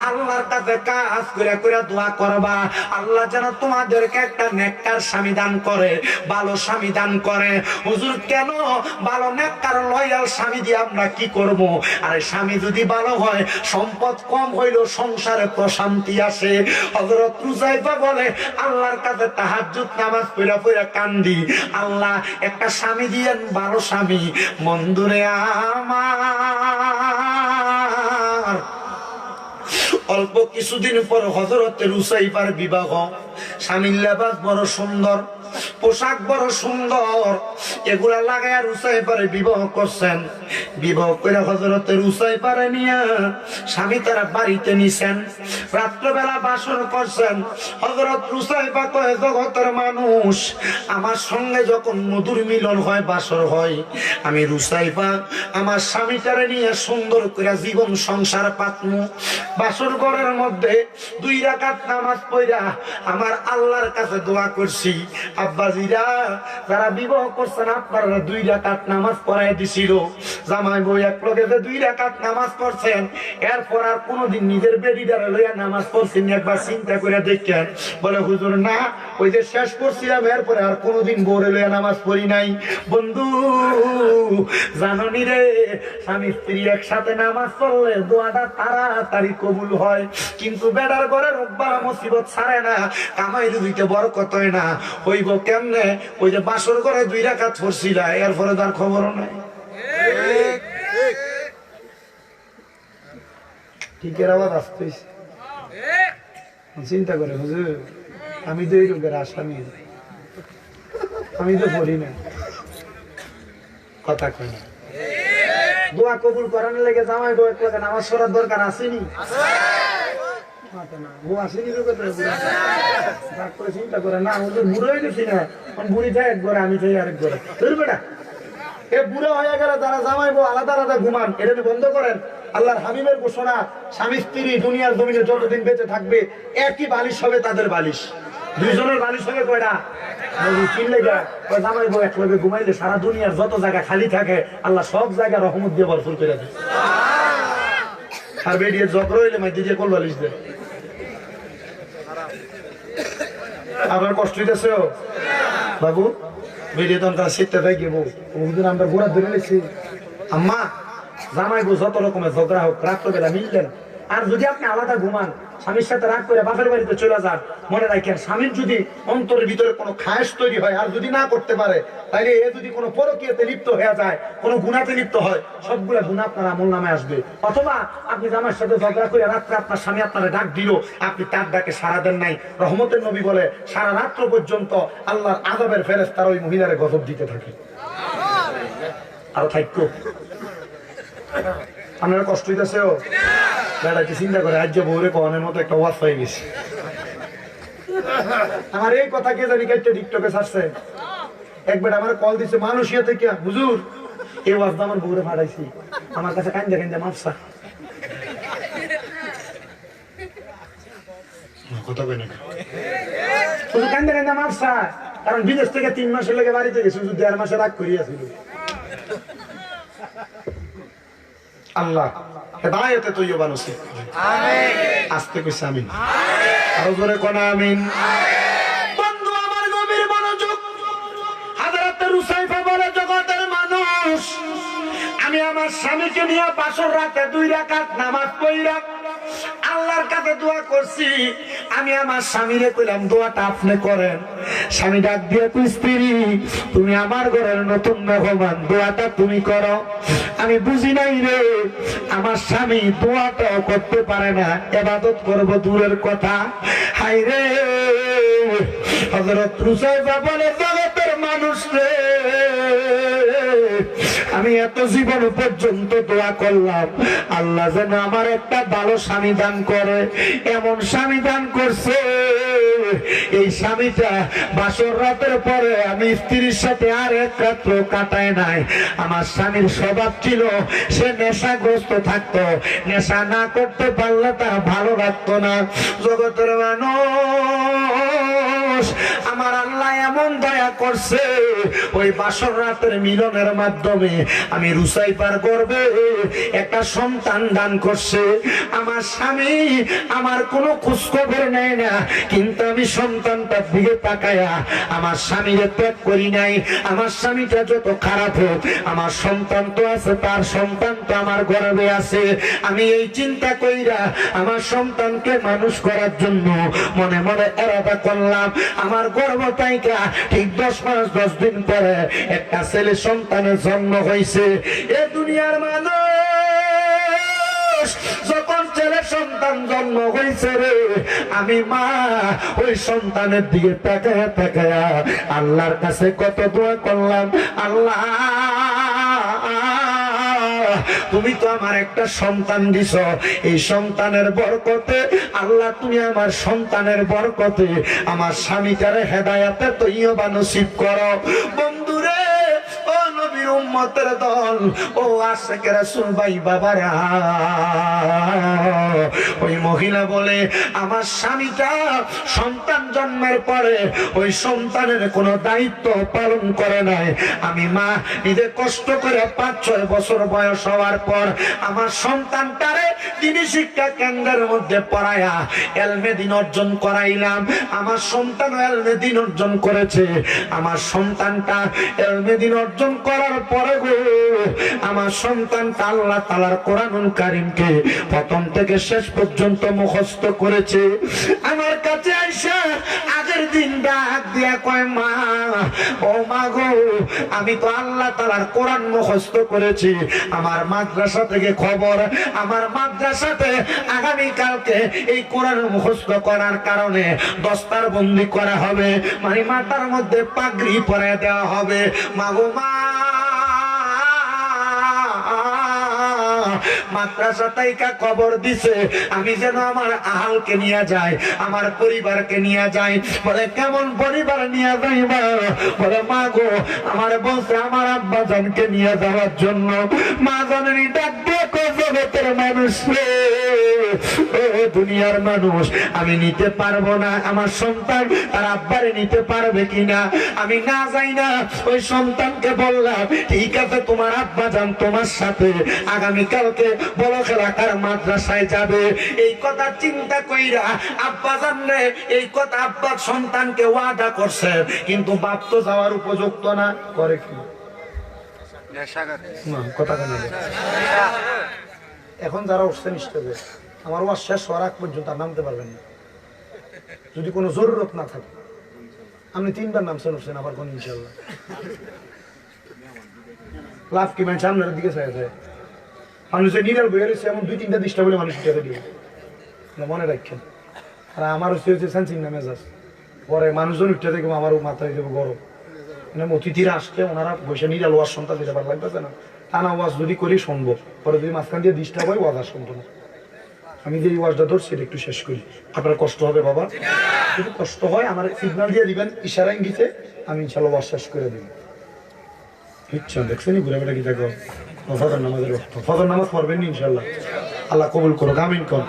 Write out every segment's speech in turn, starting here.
আল্লাহর কাছে কাজ করে করে দোয়া করবা। আল্লাহ যেন তোমাদেরকে একটা নেককার স্বামী দান করে, ভালো স্বামী দান করে। হুজুর, কেন? ভালো নেককার লয়াল স্বামী দিয়ে আমরা কি করব? আর স্বামী যদি ভালো হয়, সম্পদ কম হইলেও সংসারে প্রশান্তি আসে। হযরত রুজাইফা বলে, আল্লাহর কাছে তাহাজ্জুদ নামাজ পড়া পড়া কান্দি। আল্লাহ, একটা স্বামী দিয়েন ভালো স্বামী। মন্দুরে আমার অল্প কিছুদিন পর হজরতের উসাইবার বিবাহ। সামিল্লাবাদ বড় সুন্দর। পোশাক বড় সুন্দর। এগুলা লাগায় আর উসাইপারে বিবাহ করছেন। বিবাহ করে হজরতের উসাইপারে নিয়ে স্বামী তারা বাড়িতে নিছেন। রাত্রবেলা বাসন করছেন। হজরত উসাইপা কয়ে, জগতের মানুষ, আমার সঙ্গে যখন মধুর মিলন হয়, বাসর হয়। আমি রুসাইফা আমার স্বামীটারে নিয়ে সুন্দর করে জীবন সংসার পাতমু। বাসর ঘরের মধ্যে দুই রাকাত নামাজ পড়া আমার আল্লাহর কাছে দোয়া করছি। আব্বাজিরা যারা বিবাহ করছেন, আপনারা দুই রাকাত নামাজ পড়াই দিছিল। জামাই বই এক লগে যে দুই রাকাত নামাজ পড়ছেন, এরপর আর কোনোদিন নিজের বেডিটারে লইয়া নামাজ পড়ছেন একবার চিন্তা করে দেখেন। বলে, হুজুর, না ওই যে শেষ করছিলাম এরপরে আর কোনোদিন বোরে লইয়া নামাজ পড়ি নাই। বন্ধু জাননি রে স্বামী স্ত্রী একসাথে নামাজ পড়লে দোয়াটা তাড়াতাড়ি কবুল হয়। কিন্তু বেড়ার ঘরে রোববার মুসিবত ছাড়ে না কামাই রুবিতে বরকত হয় না। হইব কেমনে? ওই যে বাসর ঘরে দুই রাকাত পড়ছিলা এরপরে তার খবরও নাই। ঠিকের আবার আসতেছে। চিন্তা করে হুজুর। আমি তো এই রোগের আসামি আমি তো পড়ি না। কথা কয় না। দোয়া কবুল করানোর লেগে জামাই বউ এক নামাজ পড়ার দরকার আসেনি। আমি এ বুড়ো হয়ে গেলে আলাদা আলাদা ঘুমান বন্ধ করেন। আল্লাহর স্বামী, স্ত্রী, দুনিয়ার জমিনে যতদিন বেঁচে থাকবে, একই বালিশ হবে তাদের বালিশ। দুইজনের বালিশ ঘুমাইলে সারা দুনিয়ার যত জায়গা খালি থাকে, আল্লাহ সব জায়গা রহমত দিয়ে ভরপুর করে দেয়। আর বেরিয়ে জকর হইলে মাই দিয়ে দেয়। আপনার কষ্ট হইতেছে বাবু, বেরিয়ে তারা শীতটা থাকি বউ। আমরা গোড়া ধরে নিচ্ছি আম্মা, জামাই বউ যত রকমের ঝগড়া হোক, রাত্রবেলা মিললেন। আর যদি আপনি আলাদা ঘুমান, স্বামীর সাথে রাগ করে বাপের বাড়িতে চলে যান, মনে রাখেন স্বামীর যদি অন্তরের ভিতরে কোনো খায়স তৈরি হয় আর যদি না করতে পারে তাহলে এ যদি কোনো পরকীয়তে লিপ্ত হয়ে যায়, কোনো গুণাতে লিপ্ত হয়, সবগুলা গুণা আপনার আমল নামে আসবে। অথবা আপনি জামার সাথে ঝগড়া করে রাত্রে আপনার স্বামী আপনার ডাক দিল, আপনি তার ডাকে সারা দেন নাই। রহমতের নবী বলে, সারা রাত্র পর্যন্ত আল্লাহর আজাবের ফেরেস তার ওই মহিলারে গজব দিতে থাকে। আরও থাকতো আপনার কষ্ট হইতেছে ও চিন্তা করে, আজ বউরে কনের মতো একটা ওয়াজ হয়ে গেছে আমার এই কথা কে জানি কেটে টিকটকে ছাড়ছে। একবার আমার কল দিছে মানুষ ইয়ে থেকে, হুজুর, এই ওয়াজটা আমার বউরে ফাটাইছি আমার কাছে কান্দে কান্দে মাপসা কথা কই না কান্দে কান্দে মাপসা কারণ বিদেশ থেকে তিন মাসের লেগে বাড়িতে গেছে, শুধু দেড় মাসে রাগ করিয়াছিল। আল্লাহ। হেদায়েতে তৈয় বানসি আস্তে কইছে আমিন। আরও জোরে কোনা আমিন। বন্ধু আমার গভীর মনোযোগ। হাজারাতে রুসাইফা বলে জগতের মানুষ আমি আমার স্বামীকে নিয়ে বাসর রাতে দুই রাকাত নামাজ পড়িরা আল্লাহর কাছে দোয়া করছি। আমি আমার স্বামীরে কইলাম দোয়াটা আপনি করেন। স্বামী ডাক দিয়ে, তুই স্ত্রী, তুমি আমার ঘরের নতুন মেহমান, দোয়াটা তুমি করো। আমি বুঝি নাই রে, আমার স্বামী দোয়াটাও করতে পারে না, এবাদত করব দূরের কথা। হাই রে হজরত রুসাইফা বলে, জগতের মানুষ রে, আমি এত জীবন পর্যন্ত দোয়া করলাম, আল্লাহ যেন আমার একটা ভালো স্বামী দান করে। এমন স্বামী দান করছে। এই স্বামীটা বাসর রাতের পরে আমি স্ত্রীর সাথে আর এক রাত্র কাটায় নাই। আমার স্বামীর স্বভাব ছিল, সে নেশাগ্রস্ত থাকতো। নেশা না করতে পারলে তা ভালো লাগতো না। জগতের মানুষ মানুষ আমার আল্লাহ এমন দয়া করছে। ওই বাসর রাতের মিলনের মাধ্যমে আমি রুসাই পার করবে একটা সন্তান দান করছে। আমার স্বামী আমার কোনো খোঁজখবর নেয় না, কিন্তু আমি সন্তানটার দিকে তাকায়া আমার স্বামীরে ত্যাগ করি নাই। আমার স্বামীটা যত খারাপ হোক, আমার সন্তান তো আছে, তার সন্তান তো আমার গর্বে আছে। আমি এই চিন্তা কইরা আমার সন্তানকে মানুষ করার জন্য মনে মনে এরাদা করলাম। আমার গর্ব তাইকা ঠিক দশ মাস, দশ দিন পরে একটা ছেলে সন্তানের জন্ম হয়েছে এ দুনিয়ার মানুষ যখন ছেলে সন্তান জন্ম হয়েছে রে, আমি মা, ওই সন্তানের দিকে তাকায়া তাকায়া আল্লাহর কাছে কত দোয়া করলাম। আল্লাহ তুমি তো আমার একটা সন্তান দিছ। এই সন্তানের বরকতে, আল্লাহ তুমি আমার সন্তানের বরকতে আমার স্বামীটারে হেদায়াতে তৈবা নসিব করো। বন্ধুরে উম্মতের দল। ও আশেকের রাসূল, ভাই বাবারা। ওই মহিলা বলে, আমার স্বামীটা সন্তান জন্মের পরে ওই সন্তানের কোনো দায়িত্ব পালন করে নাই। আমি মা নিজে কষ্ট করে পাঁচ, ছয় বছর বয়স হওয়ার পর আমার সন্তানটারে তিনি শিক্ষা কেন্দ্রের মধ্যে পড়ায়া এলমেদিন অর্জন করাইলাম। আমার সন্তান এলমেদিন অর্জন করেছে। আমার সন্তানটা এলমেদিন অর্জন করার পরে গো। আমার আল্লাহ তালার প্রথম থেকে শেষ পর্যন্ত মুখস্থ করেছে। আমার কাছে আইসা আগের দিন ডাক দিয়া কয়, মা, ও মা গো, আমি তো আল্লাহ তালার কোরআন মুখস্থ করেছি। আমার মাদ্রাসা থেকে খবর, আমার মাদ্রাসাতে আগামী কালকে এই কোরআন মুখস্থ করার কারণে দস্তার বন্দি করা হবে। মানে মাথার মধ্যে পাগড়ি পরে দেওয়া হবে। মাগো মা মাদ্রাসা তাইকা খবর দিছে। আমি যেন আমার আহালকে নিয়ে যাই, আমার পরিবারকে নিয়ে যাই। বলে, কেমন পরিবার নিয়ে যাইবা? বলে মা গো আমার বসে আমার আব্বা জানকে নিয়ে যাওয়ার জন্য। মা জানেনি ডাক দিয়ে জগতের মানুষ দুনিয়ার মানুষ আমি নিতে পারব না। আমার সন্তান তার আব্বারে নিতে পারবে কিনা? আমি না যাই না ওই সন্তানকে বললাম ঠিক আছে তোমার আব্বা যান তোমার সাথে। আগামীকালকে বড় এলাকার মাদ্রাসায় যাবে। এই কথা চিন্তা কইরা আব্বা জানলে এই কথা আব্বা সন্তানকে ওয়াদা করছে। কিন্তু বাপ তো যাওয়ার উপযুক্ত না। করে কি? কথা কেন এখন যারা উঠছেন স্টেজে আমার ওয়াজ শেষ হওয়ার আগ পর্যন্ত আর নামতে পারবেন না। যদি কোনো জরুরত না থাকে। আপনি তিনবার নামছেন, উঠছেন, আবার কোন ইনশাল্লাহ লাভ কি মানে সামনের দিকে চাই যায়। মানুষের নিরাল বইয়ে রয়েছে, এমন দুই, তিনটা দৃষ্টা বলে মানুষ উঠে দিয়ে। মনে রাখেন। আর আমার হচ্ছে হচ্ছে সেন্সিং না মেজাজ। পরে মানুষজন উঠতে থেকে আমারও মাথায় দেবো গরম। মানে অতিথিরা আসছে, ওনারা বসে নিরাল ওয়াজ শুনতে দিতে পার লাগতেছে না। টানা ওয়াজ যদি করি শুনব। পরে যদি মাঝখান দিয়ে ডিস্টার্ব হয়, ওয়াজ আর শুনব না। আমি যে এই ওয়াজটা ধরছি, এটা একটু শেষ করি। আপনার কষ্ট হবে বাবা। যদি কষ্ট হয়, আমার সিগন্যাল দিয়ে দিবেন, ইশারা ইঙ্গিতে, আমি ইনশাল্লাহ ওয়াজ শেষ করে দিব। ইচ্ছা দেখছেন? ঘুরে বেটা কি দেখো? ফজর নামাজের রক্ত ফজর নামাজ পড়বেন ইনশাল্লাহ আল্লাহ কবুল করো আমিন কর।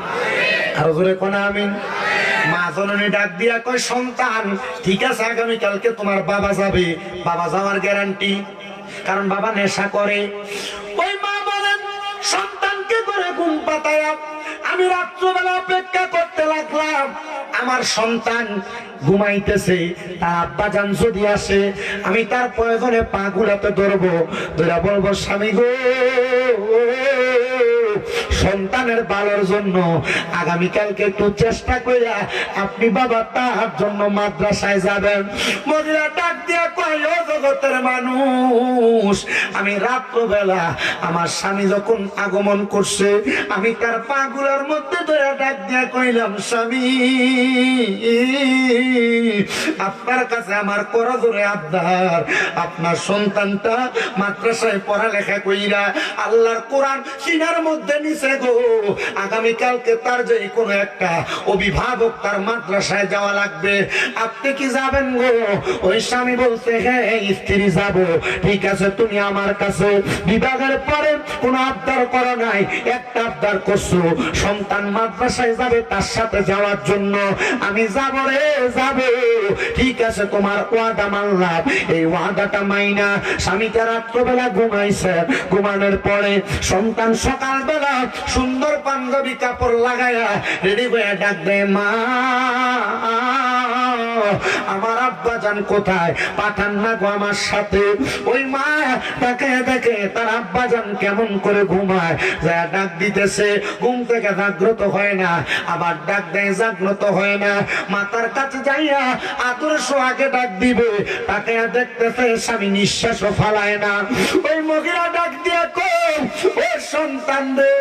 আরও জোরে কোন, আমিন। মা জননী ডাক দিয়া কয়, সন্তান, ঠিক আছে আগামী কালকে তোমার বাবা যাবে। বাবা যাওয়ার গ্যারান্টি কারণ বাবা নেশা করে। ওই মা বলেন, সন্তানকে করে ঘুম পাতায় আমি রাত্রবেলা অপেক্ষা করতে লাগলাম। আমার সন্তান ঘুমাইতেছে, তার আব্বা যান যদি আসে, আমি তার প্রয়োজনে পা গুলাতে ধরবো। ধরা বলব, স্বামী গো সন্তানের ভালোর জন্য আগামীকালকে একটু চেষ্টা করিয়া আপনি বাবা তার জন্য মাদ্রাসায় যাবেন। মহিলা ডাক দিয়া কয়, ও জগতের মানুষ, আমি রাত্রবেলা আমার স্বামী যখন আগমন করছে, আমি তার পাগুলার মধ্যে ধরে ডাক দিয়া কইলাম, স্বামী, আপনার কাছে আমার করজোরে আবদার। আপনার সন্তানটা মাদ্রাসায় পড়ালেখা কইরা আল্লাহর কোরআন সিনার মধ্যে নিচে গো, আগামীকালকে তার যে কোনো একটা অভিভাবক তার মাদ্রাসায় যাওয়া লাগবে। আপনি কি যাবেন গো? ওই স্বামী বলছে হ্যাঁ স্ত্রী যাব। ঠিক আছে, তুমি আমার কাছে বিভাগের পরে কোনো আবদার করো নাই। একটা আবদার করছ, সন্তান মাদ্রাসায় যাবে তার সাথে যাওয়ার জন্য। আমি যাব রে, যাব। ঠিক আছে, তোমার ওয়াদা মানলাম। এই ওয়াদাটা মাইনা স্বামীকে রাত্রবেলা ঘুমাইছে। ঘুমানোর পরে সন্তান সকালবেলা সুন্দর পাঞ্জাবি কাপড় লাগায়া রেডি হয়ে ডাকবে মা। আমার আব্বা যান কোথায়? পাঠান না গো আমার সাথে। ওই মা দেখে দেখে তার আব্বা যান কেমন করে ঘুমায়? যা ডাক দিতেছে, ঘুম থেকে জাগ্রত হয় না। আবার ডাক দেয়, জাগ্রত হয় না। মাতার কাছে যাইয়া আদর সোহাগে ডাক দিবে। তাকে দেখতেছে স্বামী নিঃশ্বাসও ফালায় না। ওই মহিলা ডাক দিয়ে কম ও সন্তান রে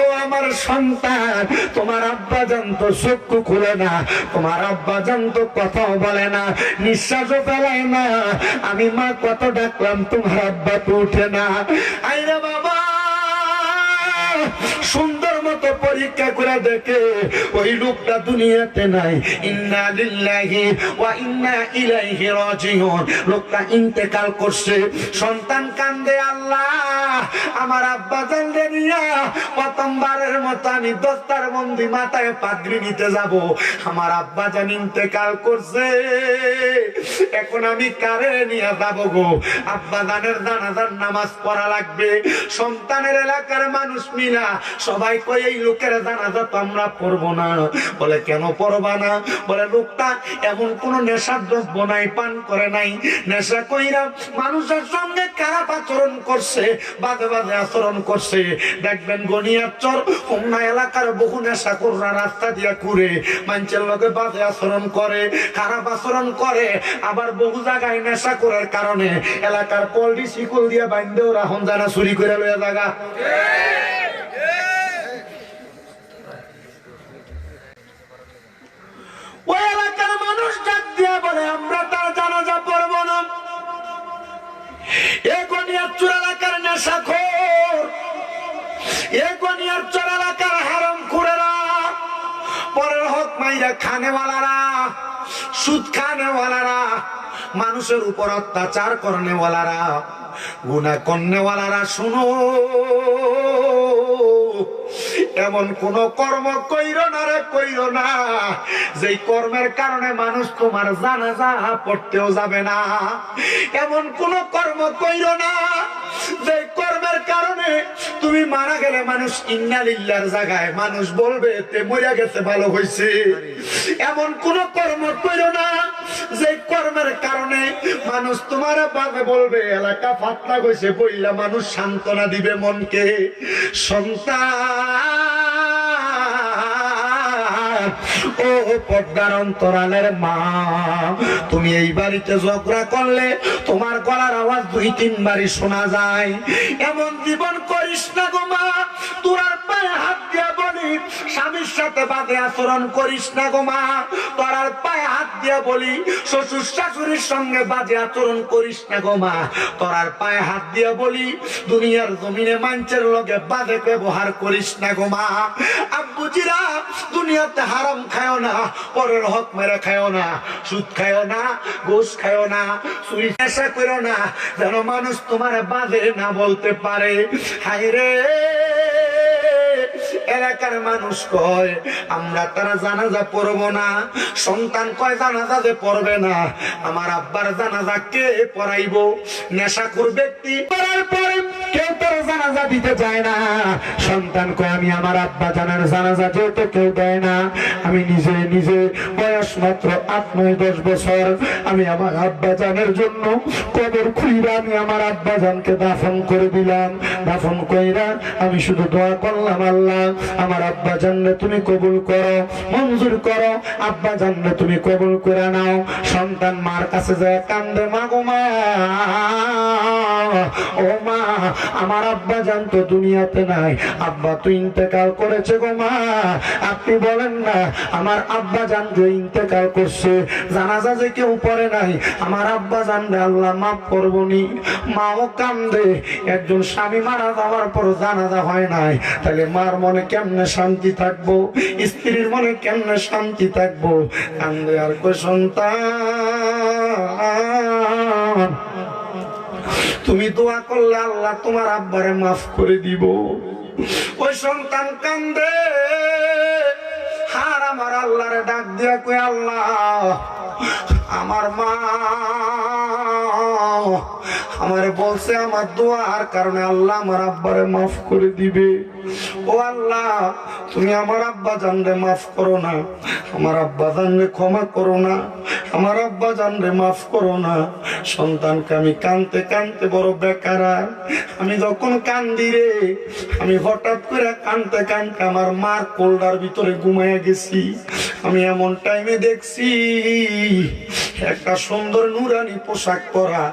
ও আমার সন্তান, তোমার আব্বা জানত তো চক্ষু খুলে না, তোমার আব্বা জানত তো কথাও বলে না, নিঃশ্বাসও ফেলায় না। আমি মা কত ডাকলাম, তোমার আব্বা তো উঠে না। আইরে বাবা সুন্দর মতো পরীক্ষা করে দেখে, ওই লোকটা দুনিয়াতে নাই। ইন্না লিল্লাহি ওয়া ইন্না ইলাইহি রাজিউন। লোকটা ইন্তেকাল করছে। সন্তান কান্দে আল্লাহ, আমার আব্বা জানলে নিয়া, প্রথমবারের মতো আমি দস্তার বন্দি মাথায় পাগড়ি নিতে যাব। আমার আব্বা জান ইন্তেকাল করছে। এখন আমি কারে নিয়ে যাব গো? আব্বা জানের জানাজার নামাজ পড়া লাগবে। সন্তানের এলাকার মানুষ মিলা সবাই কয়, এই লোকের জানাজা তো আমরা পড়ব না। বলে, কেন পড়বা না? বলে, লোকটা এমন কোন নেশার দ্রব্য নাই, পান করে নাই। নেশা কইরা মানুষের সঙ্গে খারাপ আচরণ করছে, বাজে বাজে আচরণ করছে। দেখবেন গনিয়ার চর হোমনা এলাকার বহু নেশা কররা রাস্তা দিয়া ঘুরে, মানুষের লোকে বাজে আচরণ করে, খারাপ আচরণ করে। আবার বহু জায়গায় নেশা করার কারণে এলাকার কলডি শিকল দিয়া বাইন্দে ওরা হন্দানা চুরি করে লইয়া জায়গা ওই এলাকার মানুষ ডাক দিয়া বলে, আমরা তার জানাজা পড়ব না। এ গনিয়ার চোর এলাকার নেশা খোর এ গনিয়ার চোর এলাকার হারম খুরেরা পরের হক মাইরা খানেওয়ালারা, সুদ খানেওয়ালারা, মানুষের উপর অত্যাচার করনেওয়ালারা গুনা করনেওয়ালারা, শুনো। এমন কোন কর্ম কইর না রে, কইর না। যেই কর্মের কারণে মানুষ তোমার জানাজা পড়তেও যাবে না। এমন কোন কর্ম কইর না যে কর্মের কারণে তুমি মারা গেলে মানুষ ইন্নালিল্লার জায়গায় মানুষ বলবে, তে মরিয়া গেছে, ভালো হয়েছে এমন কোন কর্ম কইর না যে কর্মের কারণে মানুষ তোমার বাজে বলবে, এলাকা ফাতলা গেছে বইলা মানুষ সান্ত্বনা দিবে মনকে। সন্তান ও মা, তুমি ঝগড়া করলে তোমার আওয়াজ দুই শোনা যায়। এমন জীবন করিস না মা তোরার পায়ে বলি, স্বামীর সাথে বাদে আচরণ করিস না গো মা। তোরার পায়ে হাত দিয়া বলি, শ্বশুর শাশুড়ির সঙ্গে বাজে আচরণ করিস না গো মা। তোরার পায়ে হাত দিয়া বলি, দুনিয়ার জমিনে মাঞ্চের লগে বাদে ব্যবহার করিস না গো মা। আব্বুজিরা দুনিয়াতে হারাম খায়ও না, পরের হক মেরে খায়ও না, সুদ খায়ও না, ঘুষ খায়ও না, চুরি নেশা করো না, যেন মানুষ তোমার বাদে না বলতে পারে। হায় রে! এলাকার মানুষ কয়, আমরা তারা জানাজা পড়ব না। সন্তান কয়, জানাজা যে পড়বে না। আমার আব্বার জানাজা কে পড়াইবো? নেশাখোর ব্যক্তি। পড়ার পরে কেউ তার জানাজা দিতে যায় না। সন্তান কয়, আমি আমার আব্বা জানার জানাজা যেহেতু কেউ দেয় না। আমি নিজে নিজে বয়স মাত্র আট, নয়, দশ বছর। আমি আমার আব্বা জানের জন্য কবর খুইরা আমি আমার আব্বা জানকে দাফন করে দিলাম। দাফন কইরা আমি শুধু দোয়া করলাম আল্লাহ। আমার আব্বা জানলে তুমি কবুল করো, মঞ্জুর করো, আব্বা জানলে তুমি কবুল করে নাও। সন্তান মার কাছে যায় কান্দে, মা গো মা, ও মা, আমার আব্বা জান তো দুনিয়াতে নাই। আব্বা তো ইন্তেকাল করেছে গো মা, আপনি বলেন না, আমার আব্বা জান যে ইন্তেকাল করছে, জানাজা যে কেউ পড়ে নাই। আমার আব্বা জান আল্লাহ মাফ করবনি। মাও কান্দে, একজন স্বামী মারা যাওয়ার পর জানাজা হয় নাই। তাহলে মার মনে কেমনে শান্তি থাকব? স্ত্রীর মনে কেমনে শান্তি থাকব? কান্দে আর কই সন্তান। তুমি দোয়া করলে আল্লাহ তোমার আব্বারে মাফ করে দিব। ওই সন্তান কান্দে। হার আমার আল্লাহরে ডাক দিয়া কই আল্লাহ, আমার মা আমারে বলছে, আমার দোয়ার কারণে আল্লাহ আমার আব্বারে মাফ করে দিবে। ও আল্লাহ, তুমি আমার আব্বা জানরে মাফ করো না। আমার আব্বা জানরে ক্ষমা করো না। আমার আব্বা জানরে মাফ করো না। সন্তানকে আমি কানতে কানতে বড় বেকার। আমি যখন কান্দি রে, আমি হঠাৎ করে কানতে কানতে আমার মার কোল্ডার ভিতরে ঘুমাইয়া গেছি। আমি এমন টাইমে দেখছি, একটা সুন্দর নুরানি পোশাক পরা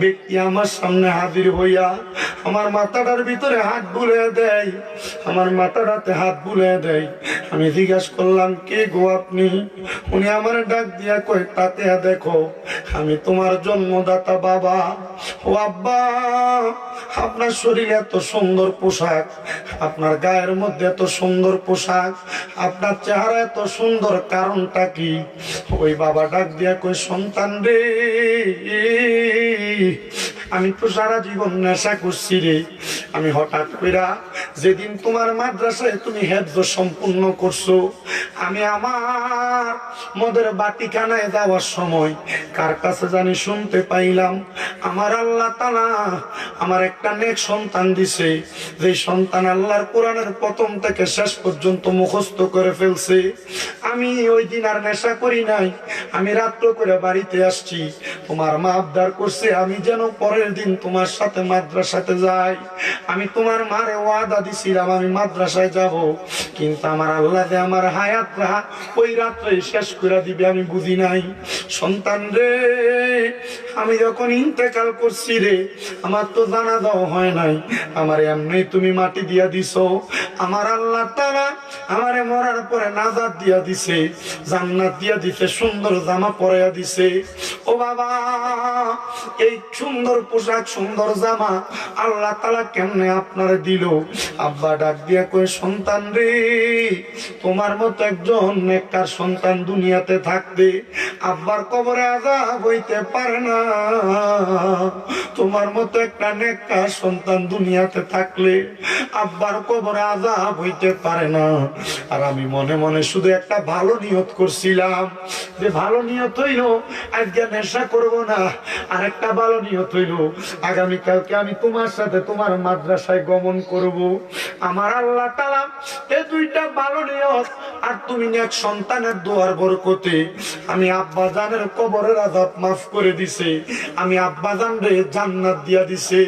ব্যক্তি আমার সামনে হাজির হইয়া আমার মাথাটার ভিতরে হাত বুলে দেয়, আমার মাথাটাতে হাত বুলে দেয়। আমি জিজ্ঞাসা করলাম, কে গো আপনি? উনি আমার ডাক দিয়া কই তাতে দেখো, আমি তোমার জন্মদাতা বাবা। ও আব্বা, আপনার শরীরে এত সুন্দর পোশাক, আপনার গায়ের মধ্যে এত সুন্দর পোশাক, আপনার চেহারা এত সুন্দর, কারণটা কি? ওই বাবা ডাক দিয়া কই সন্তান রে আমি তো সারা জীবন নেশা করছি রে। আমি হঠাৎ কইরা যেদিন তোমার মাদ্রাসায় তুমি হেফজ সম্পূর্ণ করছ, আমি আমার মদের বাটিখানায় যাওয়ার সময় কার কাছে জানি শুনতে পাইলাম, আমার আল্লাহ তালা আমার একটা নেক সন্তান দিছে যে সন্তান আল্লাহর কোরআনের প্রথম থেকে শেষ পর্যন্ত মুখস্থ করে ফেলছে। আমি ওই দিন আর নেশা করি নাই, আমি রাত্র করে বাড়িতে আসছি, তোমার মা আবদার করছে আমি যেন পরের দিন তোমার সাথে মাদ্রাসাতে যাই। আমি তোমার মারে ওয়াদা দিছিলাম, আমি মাদ্রাসায় যাব। কিন্তু আমার আল্লাহ আমার হায়াতরা ওই রাত্রে শেষ করে দিবে, আমি বুঝি নাই। সন্তান রে, আমি যখন ইন্তেকাল করছি রে, আমার তো জানা দাও হয় নাই। আমার এমনি তুমি মাটি দিয়া দিছো। আমার আল্লাহ তারা আমারে মরার পরে নাজাদ দিয়া দিছে, জান্নাত দিয়া দিছে, সুন্দর জামা পরাইয়া দিছে। ও বাবা, এই সুন্দর পোশাক, সুন্দর জামা আল্লাহ তালা কেমনে আপনারে দিল? আব্বা ডাক দিয়া কয়ে, সন্তান রে, তোমার মতো একজন নেককার সন্তান দুনিয়াতে থাকবে। আব্বার কবরে আজাব হইতে পারে না। তোমার মতো একটা নেককার সন্তান দুনিয়াতে থাকলে আব্বার কবরে আজাব হইতে পারে না। আর আমি মনে মনে শুধু একটা ভালো নিয়ত করছিলাম। যে ভালো নিয়ত হইল, আজকে নেশা করব না। আর একটা ভালো নিয়ত হইল, আগামীকালকে আমি তোমার সাথে তোমার মাদ্রাসায় গমন করব। আমার আল্লাহ তালাম এই দুইটা ভালো নিয়ত আর তুমি এক সন্তানের দোয়ার বরকতে আমি আব্বা জানের কবরের আজাব মাফ করে দিছে। আমি আব্বা জান রে জান্নাত দিয়া দিছে।